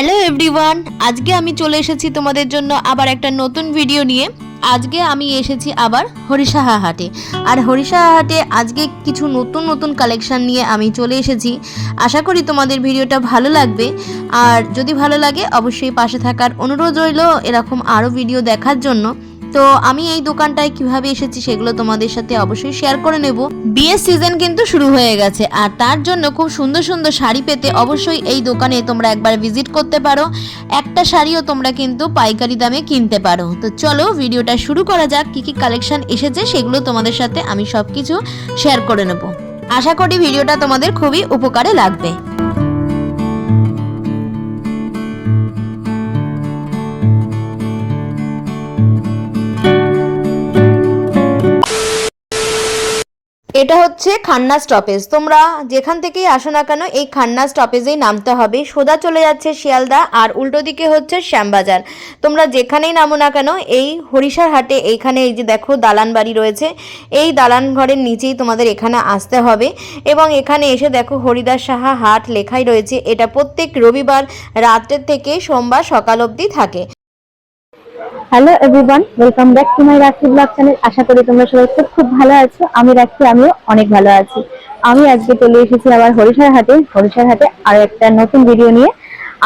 Hello everyone, আজকে আমি চলে এসেছি তোমাদের জন্য আবার একটা নতুন ভিডিও নিয়ে। আজকে আমি এসেছি আবার হরিসাহা হাটে। আর হরিসাহা হাটে আজকে কিছু নতুন নতুন কালেকশন নিয়ে আমি চলে এসেছি। আশা করি তোমাদের ভিডিওটা ভালো লাগবে। আর যদি ভালো লাগে, অবশ্যই পাশে থাকার অনুরোধ রইল এরকম আরও ভিডিও দেখার জন্য। তো আমি এই দোকানটায় কীভাবে এসেছি সেগুলো তোমাদের সাথে অবশ্যই শেয়ার করে নেব। বিয়ের সিজন কিন্তু শুরু হয়ে গেছে আর তার জন্য খুব সুন্দর সুন্দর শাড়ি পেতে অবশ্যই এই দোকানে তোমরা একবার ভিজিট করতে পারো। একটা শাড়িও তোমরা কিন্তু পাইকারি দামে কিনতে পারো। তো চলো ভিডিওটা শুরু করা যাক, কি কি কালেকশন এসেছে সেগুলো তোমাদের সাথে আমি সব কিছু শেয়ার করে নেব। আশা করি ভিডিওটা তোমাদের খুবই উপকারে লাগবে। এটা হচ্ছে খান্না স্টপেজ তোমরা যেখান থেকেই আসো না কেন, এই খান্না স্টপেজেই নামতে হবে। সোজা চলে যাচ্ছে শিয়ালদা আর উল্টো দিকে হচ্ছে শ্যামবাজার। তোমরা যেখানেই নামো না কেন, এই হরিষার হাটে এইখানে এই যে দেখো দালান বাড়ি রয়েছে, এই দালান ঘরের নিচেই তোমাদের এখানে আসতে হবে। এবং এখানে এসে দেখো হরিদাস সাহা হাট লেখাই রয়েছে। এটা প্রত্যেক রবিবার রাতের থেকে সোমবার সকাল অবধি থাকে। Hello everyone welcome back to my Rakhi vlog channel আশা করি তোমরা সবাই খুব খুব ভালো আছো। আমি রাখি আমিও অনেক ভালো আছি। আমি আজকে চলে এসেছি আবার হরিষার হাটে। হরিষার হাটে আর একটা নতুন ভিডিও নিয়ে।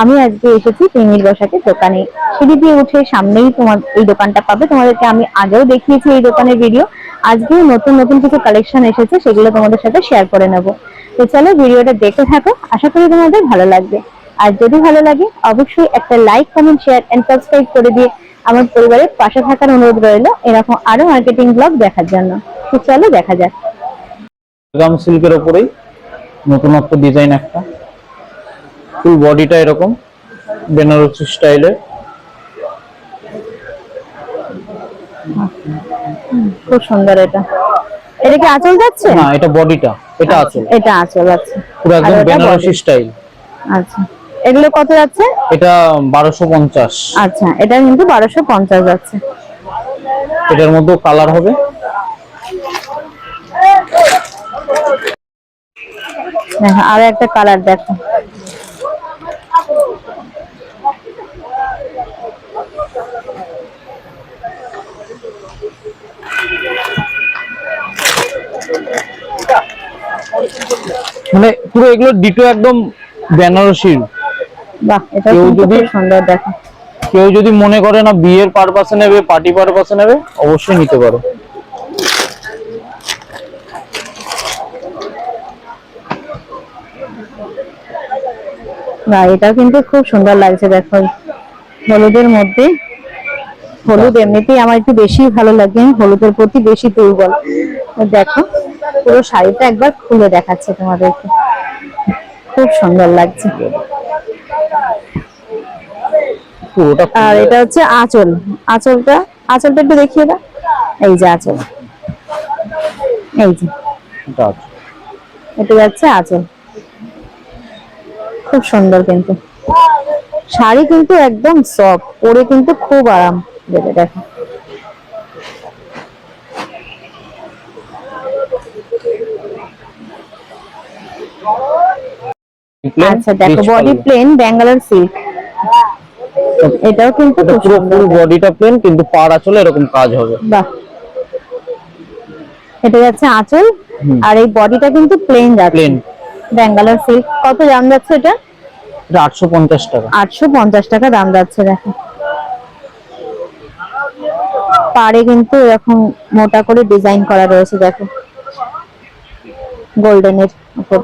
আমি আজকে এসেছি তিমির বসাকে দোকানে। সিঁড়ি দিয়ে উঠে সামনেই তোমার এই দোকানটা পাবে। তোমাদেরকে আমি আগেও দেখিয়েছি এই দোকানের ভিডিও আজকে নতুন নতুন কিছু কালেকশন এসেছে, সেগুলো তোমাদের সাথে শেয়ার করে নেব। তো চলো ভিডিওটা দেখে থাকো। আশা করি তোমাদের ভালো লাগবে। আর যদি ভালো লাগে, অবশ্যই একটা like comment share and subscribe করে দিয়ে আমার পরিবারের পাশে থাকার অনুরোধ রইল। এরকম আরও মার্কেটিং ব্লগ দেখার জন্য। তো চলো দেখা যাক। গাম সিল্কের ওপরেই নতুনত্ব ডিজাইন একটা। ফুল বডিটা এরকম বেনারসি স্টাইলের খুব সুন্দর এটা। এটা কি আঁচল যাচ্ছে? না এটা বডিটা এটা আছে এটা আঁচল আছে পুরো একদম বেনারসি স্টাইল আচ্ছা। এগুলো কত যাচ্ছে? এটা বারোশো পঞ্চাশ। আচ্ছা এটা কিন্তু বারোশো পঞ্চাশ যাচ্ছে। এটার মধ্যেও কালার হবে। দেখো আরও একটা কালার দেখো। মানে পুরো এগুলো ডিটো একদম বেনারসির। বাহ এটা কেউ যদি- খুব সুন্দর দেখো। কেউ যদি মনে করে না বিয়ের পারপাসে নেবে পার্টি পারপাসে নেবে অবশ্যই নিতে পারো। না এটা কিন্তু খুব সুন্দর লাগছে দেখো। হলুদের মধ্যে হলুদ এমনিতেই আমার একটু বেশি ভালো লাগে আমি হলুদের প্রতি বেশি দুর্বল। দেখো পুরো শাড়িটা একবার খুলে দেখাচ্ছে তোমাদেরকে। খুব সুন্দর লাগছে। পুরোটা আর এটা হচ্ছে আঁচল। আঁচলটা আঁচলটা একটু দেখিয়ে দাও। এই যে আঁচল। এই যে। এটা যাচ্ছে আঁচল। খুব সুন্দর কিন্তু। শাড়ি কিন্তু একদম সফট পরে কিন্তু খুব আরাম দেবে দেখো। আচ্ছা দেখো বডি প্লেন ব্যাঙ্গালোর সিল্ক এটাও কিন্তু পুরো ফুল বডিটা প্লেন কিন্তু পাড় আঁচলে এরকম কাজ হবে। বাহ। এটা যাচ্ছে আঁচল আর এই বডিটা কিন্তু প্লেন যাচ্ছে। প্লেন ব্যাঙ্গালোর সিল্ক কত দাম যাচ্ছে এটা? এটা আটশো পঞ্চাশ টাকা। আটশো পঞ্চাশ টাকা দাম যাচ্ছে দেখো। পাড়ে কিন্তু এরকম মোটা করে ডিজাইন করা রয়েছে দেখো। গোল্ডেনের উপর।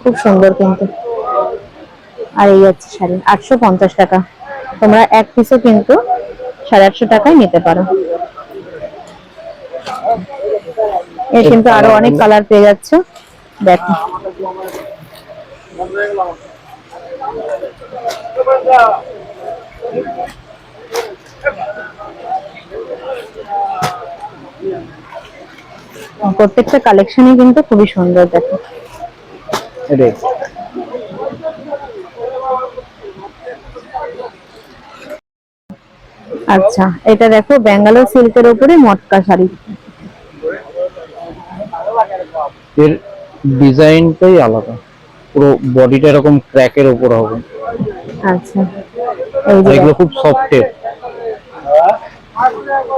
খুব সুন্দর কিন্তু। আর এই হচ্ছে শাড়ি আটশো পঞ্চাশ টাকা। তোমরা এক পিসও কিন্তু সাড়ে আটশো টাকায় নিতে পারো। এর কিন্তু আরও অনেক কালার পেয়ে যাচ্ছ। দেখো। প্রত্যেকটা কালেকশনই কিন্তু খুবই সুন্দর দেখো। আচ্ছা এটা দেখো ব্যাঙ্গালোর সিল্কের উপরে মটকা শাড়ি। এর ডিজাইনটাই আলাদা। পুরো বডিটা এরকম ক্র্যাকের উপর হবে। আচ্ছা এই যে এগুলো খুব সফটের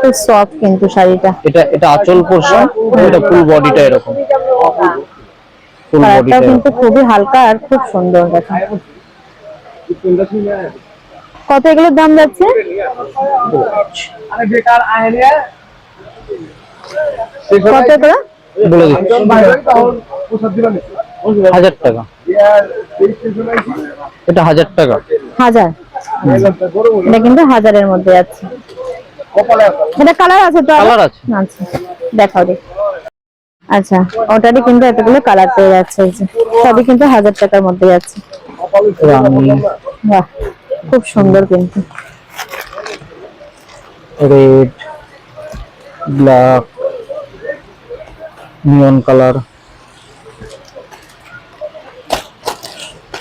খুব সফট কিন্তু শাড়িটা। এটা এটা আঁচল পোর্শন এটা ফুল বডিটা এরকম। ফুল বডিটা কিন্তু খুবই হালকা আর খুব সুন্দর দেখো। কত এগুলোর দাম যাচ্ছে? কত করে বলে দিচ্ছি। হাজার টাকা। এটা হাজার টাকা। হাজার। এটা কিন্তু হাজারের মধ্যে আছে এটা কালার আছে তো? কালার আছে। আচ্ছা দেখাও দেখ। আচ্ছা ওটারই কিন্তু এতগুলো কালার পেয়ে যাচ্ছে। সবই কিন্তু হাজার টাকার মধ্যে যাচ্ছে। রানী বাহ। খুব সুন্দর কিন্তু। রেড ব্ল্যাক নিয়ন কালার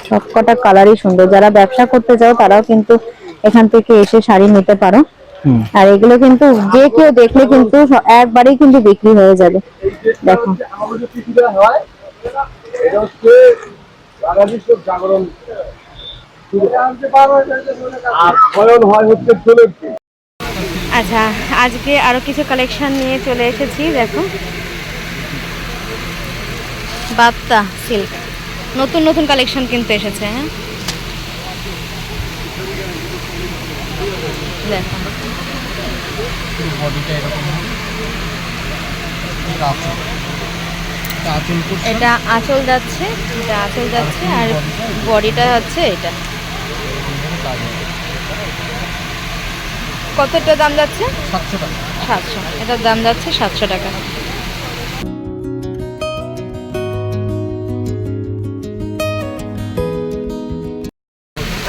সবকটা কালারই সুন্দর। যারা ব্যবসা করতে চাও তারাও কিন্তু এখান থেকে এসে শাড়ি নিতে পারো। আর এগুলো কিন্তু যে কেউ দেখলে কিন্তু একবারেই কিন্তু বিক্রি হয়ে যাবে। দেখো। হয় এটা হচ্ছে জাগরণ। আচ্ছা আজকে আরও কিছু কালেকশন নিয়ে চলে এসেছি, দেখো। বাপ্তা সিল্ক নতুন নতুন কালেকশন কিন্তু এসেছে হ্যাঁ? এটা আঁচল যাচ্ছে, এটা আঁচল যাচ্ছে, আর বডিটা হচ্ছে এটা। কতটা দাম যাচ্ছে? সাতশো টাকা। সাতশো। এটার দাম যাচ্ছে সাতশো টাকা।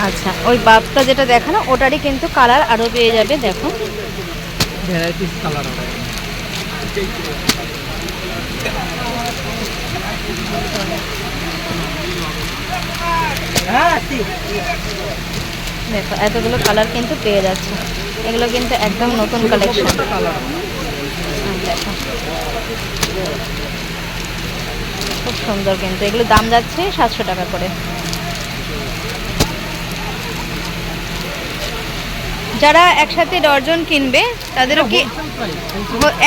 আচ্ছা ওই বাপটা যেটা দেখানো ওটারই কিন্তু কালার আরও পেয়ে যাবে দেখো। ভ্যারাইটিস কালার হবে দেখো এতগুলো কালার কিন্তু পেয়ে যাচ্ছে। এগুলো কিন্তু একদম নতুন কালেকশন দেখো। খুব সুন্দর কিন্তু। এগুলো দাম যাচ্ছে সাতশো টাকা করে। যারা একসাথে ডর্জন কিনবে তাদেরও কি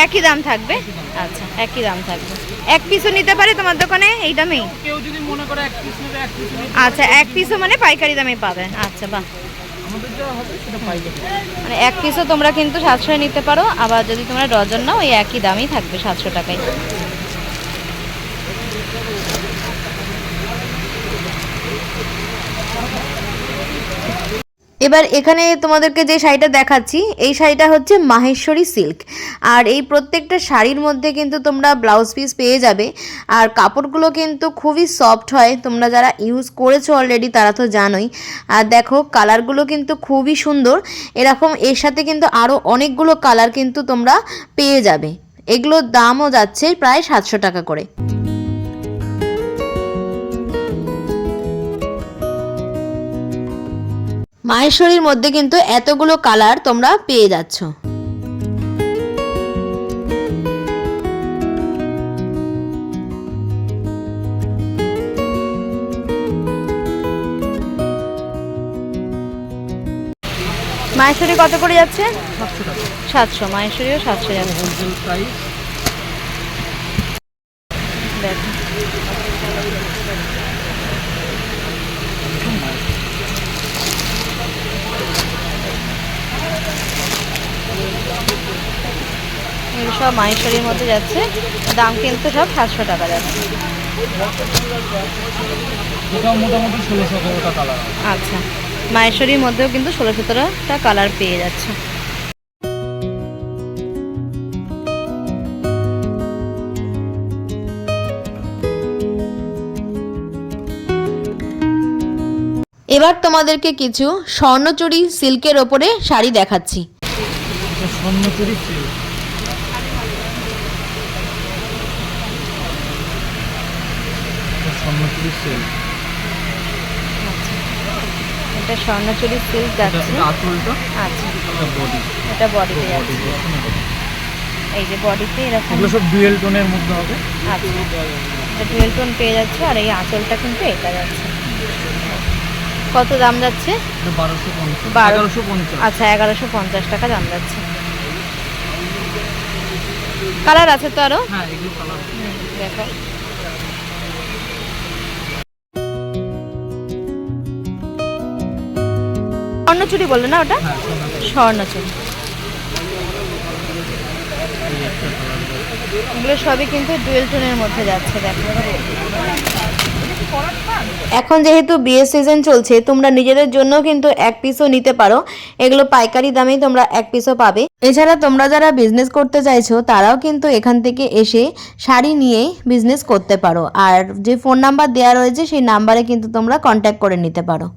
একই দাম থাকবে? আচ্ছা একই দাম থাকবে। এক পিসও নিতে পারে তোমার দোকানে? এই দামেই? কেউ যদি মনে করে এক পিস নেবে এক পিস আচ্ছা এক পিসও মানে পাইকারি দামে পাবে আচ্ছা বাহ। মানে এক পিসও তোমরা কিন্তু সাতশোয় নিতে পারো, আবার যদি তোমরা ডজন নাও ওই একই দামই থাকবে সাতশো টাকায়। এবার এখানে তোমাদেরকে যে শাড়িটা দেখাচ্ছি, এই শাড়িটা হচ্ছে মাহেশ্বরী সিল্ক। আর এই প্রত্যেকটা শাড়ির মধ্যে কিন্তু তোমরা ব্লাউজ পিস পেয়ে যাবে। আর কাপড়গুলো কিন্তু খুবই সফট হয়। তোমরা যারা ইউজ করেছ অলরেডি তারা তো জানোই। আর দেখো, কালারগুলো কিন্তু খুবই সুন্দর। এরকম এর সাথে কিন্তু আরও অনেকগুলো কালার কিন্তু তোমরা পেয়ে যাবে। এগুলোর দামও যাচ্ছে প্রায় সাতশো টাকা করে। মাহেশ্বরীর মধ্যে কিন্তু এতগুলো কালার তোমরা পেয়ে যাচ্ছ। মাহেশ্বরী কত করে যাচ্ছে? সাতশো মাহেশ্বরীও সাতশো যাচ্ছে। সব মাহেশ্বরীর মধ্যে যাচ্ছে। দাম কিন্তু সব সাতশো টাকা যাচ্ছে। আচ্ছা। মাহেশ্বরীর মধ্যেও কিন্তু ষোলো সতেরোটা কালার পেয়ে যাচ্ছে। এবার তোমাদেরকে কিছু স্বর্ণচুরি সিল্কের ওপরে শাড়ি দেখাচ্ছি। স্বর্ণচুরি সেল স্বর্ণচুরি সেল এটা স্বর্ণচুরি সিল্ক যাচ্ছে। আঁচলটা আচ্ছা। এটা বডি এটা বডি এই যে বডিতে এরকম এগুলো সব ডুয়েল টোনের মধ্যে হবে। আচ্ছা। এটা ডুয়েল টোন পেয়ে যাচ্ছে আর এই আঁচলটা কিন্তু এটা যাচ্ছে। কত দাম যাচ্ছে? বারোশো পঞ্চাশ। আচ্ছা এগারোশো পঞ্চাশ টাকা দাম যাচ্ছে। কালার আছে তো আরও? হ্যাঁ দেখো স্বর্ণচুরি বললে না ওটা? হ্যাঁ স্বর্ণচুরি। এগুলো সবই কিন্তু ডুয়েল টোনের মধ্যে যাচ্ছে দেখো। এখন যেহেতু বিয়ের সিজন চলছে তোমরা নিজেদের জন্য কিন্তু এক পিসও নিতে পারো। এগুলো পাইকারি দামেই তোমরা এক পিসও পাবে। এছাড়া তোমরা যারা বিজনেস করতে চাইছো তারাও কিন্তু এখান থেকে এসে শাড়ি নিয়ে বিজনেস করতে পারো। আর যে ফোন নাম্বার দেওয়া রয়েছে সেই নাম্বারে কিন্তু তোমরা কন্ট্যাক্ট করে নিতে পারো।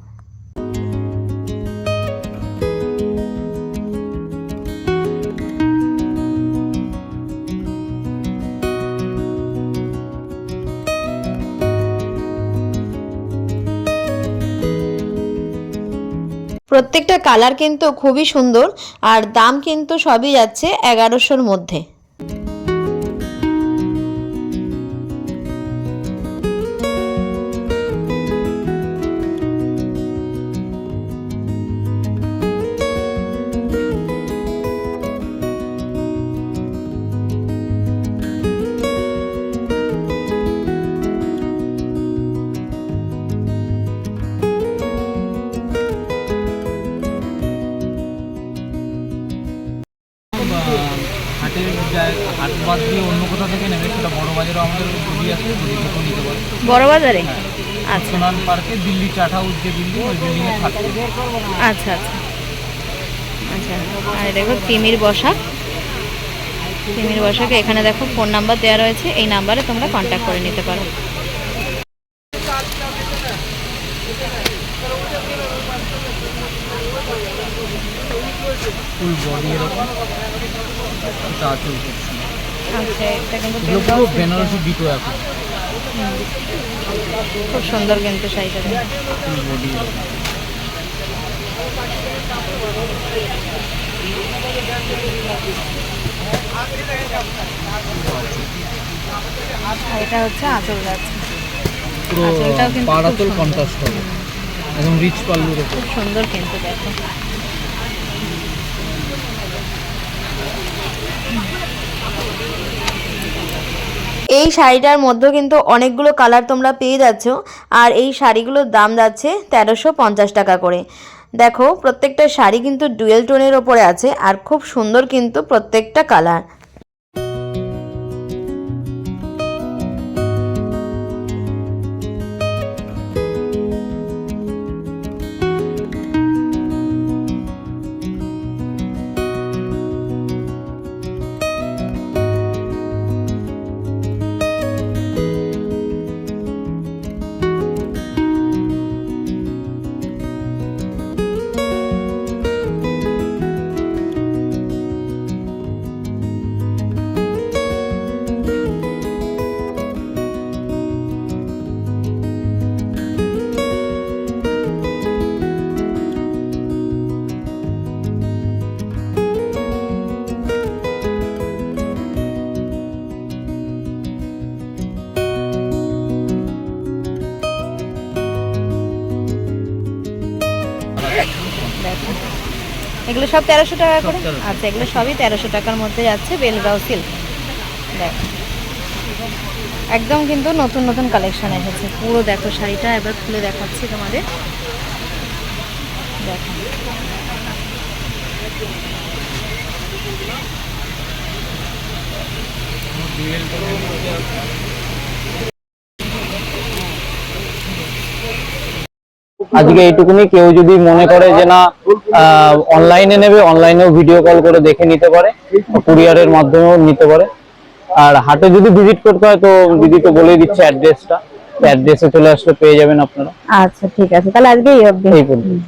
প্রত্যেকটা কালার কিন্তু খুবই সুন্দর আর দাম কিন্তু সবই যাচ্ছে এগারোশোর মধ্যে। বড় বাজারে আচ্ছা। সোনান পার্কে দিল্লি চাট হাউস যে বিল্ডিং ওই আচ্ছা আচ্ছা। আচ্ছা আর দেখো তিমির বসাক। তিমির বসাকে এখানে দেখো ফোন নাম্বার দেওয়া রয়েছে এই নাম্বারে তোমরা কন্ট্যাক্ট করে নিতে পারো। ফুল বডি এরকম। সুন্দর আচ্ছা এটা কিন্তু পুরো বেনারসি ডিটো এখন খুব সুন্দর কিন্তু শাড়িটা। আর এটা হচ্ছে আঁচল যাচ্ছে পুরো পাড়াতল। কন্ট্রাস্ট হবে। একদম রিচ পাল্লুর খুব সুন্দর কিন্তু দেখো। এই শাড়িটার মধ্যে কিন্তু অনেকগুলো কালার তোমরা পেয়ে যাচ্ছ। আর এই শাড়িগুলোর দাম যাচ্ছে তেরোশো পঞ্চাশ টাকা করে। দেখো, প্রত্যেকটা শাড়ি কিন্তু ডুয়েল টোনের ওপরে আছে আর খুব সুন্দর কিন্তু প্রত্যেকটা কালার। এগুলো সব তেরোশো টাকা করে? 1300 আচ্ছা এগুলো সবই তেরোশো টাকার মধ্যে যাচ্ছে বেলগাঁও সিল্ক। দেখ। একদম কিন্তু নতুন নতুন কালেকশন এসেছে। পুরো দেখো শাড়িটা এবার খুলে দেখাচ্ছি তোমাদের। দেখো। আজকে এইটুকুনি। কেউ যদি মনে করে যে না অনলাইনে নেবে অনলাইনেও ভিডিও কল করে দেখে নিতে পারে কুরিয়ারের মাধ্যমেও নিতে পারে। আর হাটে যদি ভিজিট করতে হয় তো দিদি তো বলেই দিচ্ছে অ্যাড্রেসটা অ্যাড্রেসে চলে আসলে পেয়ে যাবেন আপনারা। আচ্ছা ঠিক আছে। তাহলে আজকে এই পর্যন্ত।